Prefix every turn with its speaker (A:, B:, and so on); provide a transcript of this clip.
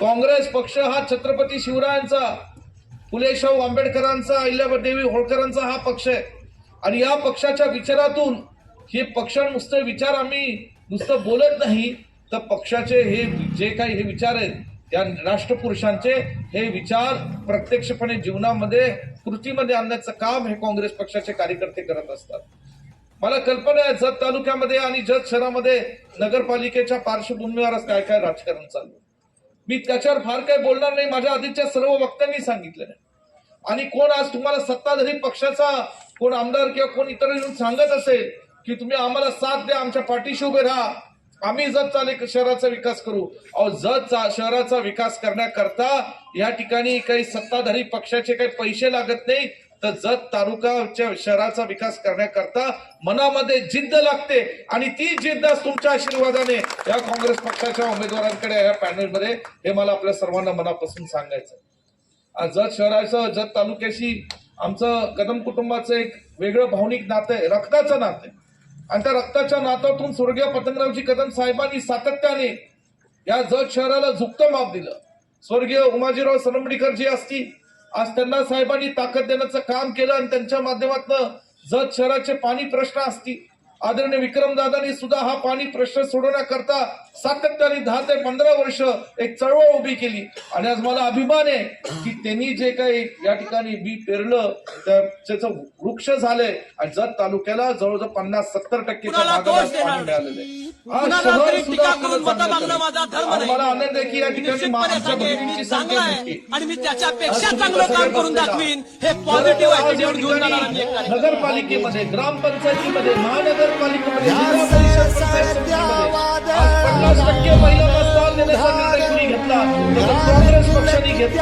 A: काँग्रेस पक्ष हा छत्रपती शिवरायांचा फुले शाहू आंबेडकरांचा अहिल्यादेवी होळकरांचा हा पक्ष आहे. आणि या पक्षाच्या विचारातून हे पक्ष नुसते विचार आम्ही नुसतं बोलत नाही तर पक्षाचे हे जे काही हे विचार आहेत त्या राष्ट्रपुरुषांचे हे विचार प्रत्यक्षपणे जीवनामध्ये कृतीमध्ये आणण्याचं काम हे काँग्रेस पक्षाचे कार्यकर्ते करत असतात. मला कल्पना आहे जत तालुक्यामध्ये आणि जत शहरामध्ये नगरपालिकेच्या पार्श्वभूमीवरच काय काय राजकारण चालू मी त्याच्यावर फार काही बोलणार नाही. माझ्या आधीच्या सर्व वक्त्यांनी सांगितलं आणि कोण आज तुम्हाला सत्ताधारी पक्षाचा कोण आमदार किंवा कोण इतर येऊन सांगत असेल की तुम्ही आम्हाला साथ द्या आमच्या पाठीशी उभे राहा. आम्ही जत चाले शहराचा विकास करू. अहो जत शहराचा विकास करण्याकरता या ठिकाणी काही सत्ताधारी पक्षाचे काही पैसे लागत नाही. तर जत तालुकाच्या शहराचा विकास करण्याकरता मनामध्ये जिद्द लागते. आणि ती जिद्द तुमच्या आशीर्वादाने या काँग्रेस पक्षाच्या उमेदवारांकडे या पॅनलमध्ये हे मला आपल्या सर्वांना मनापासून सांगायचं जत शहराचं जत तालुक्याशी आमचं कदम कुटुंबाचं एक वेगळं भावनिक नातं आहे रक्ताचं नातं आहे. आणि त्या रक्ताच्या नात्यातून स्वर्गीय पतंगरावजी कदम साहेबांनी सातत्याने या जत शहराला झुकतं माप दिलं. स्वर्गीय उमाजीराव सरंबडीकर जी असतील आज त्यांना साहेबांनी ताकद देण्याचं काम केलं आणि त्यांच्या माध्यमातून जत शहराचे पाणी प्रश्न असतील आदरणीय विक्रमदादांनी सुद्धा हा पाणी प्रश्न सोडवण्याकरता सातत्याने दहा ते पंधरा वर्ष एक चळवळ उभी केली आणि आज मला अभिमान आहे की त्यांनी जे काही या ठिकाणी बी पेरलं त्या- त्याचं वृक्ष झालंय आणि जत तालुक्याला जवळजवळ पन्नास सत्तर टक्केच्या
B: कुणाला
A: भागाला
B: दोष देणार
A: पाणी मिळालेलं आहे आज
B: कुणाला
A: शहर
B: तरी
A: सुद्धा
B: टीका
A: आपल्याला
B: करून मतं
A: चांगलं
B: मागणं
A: करेल.
B: माझा धर्म
A: आणि
B: नाही.
A: मला आनंद आहे की या ठिकाणी
B: आणि मी त्याच्यापेक्षा चांगलं काम करून? दाखवीन हे पॉझिटिव्ह.
A: नगरपालिकेमध्ये ग्रामपंचायतीमध्ये महानगरपालिकेमध्ये जिल्हा परिषद पंचायत समितीमध्ये आज पन्नास टक्के महिला घेतला? तर काँग्रेस पक्षाने घेतला.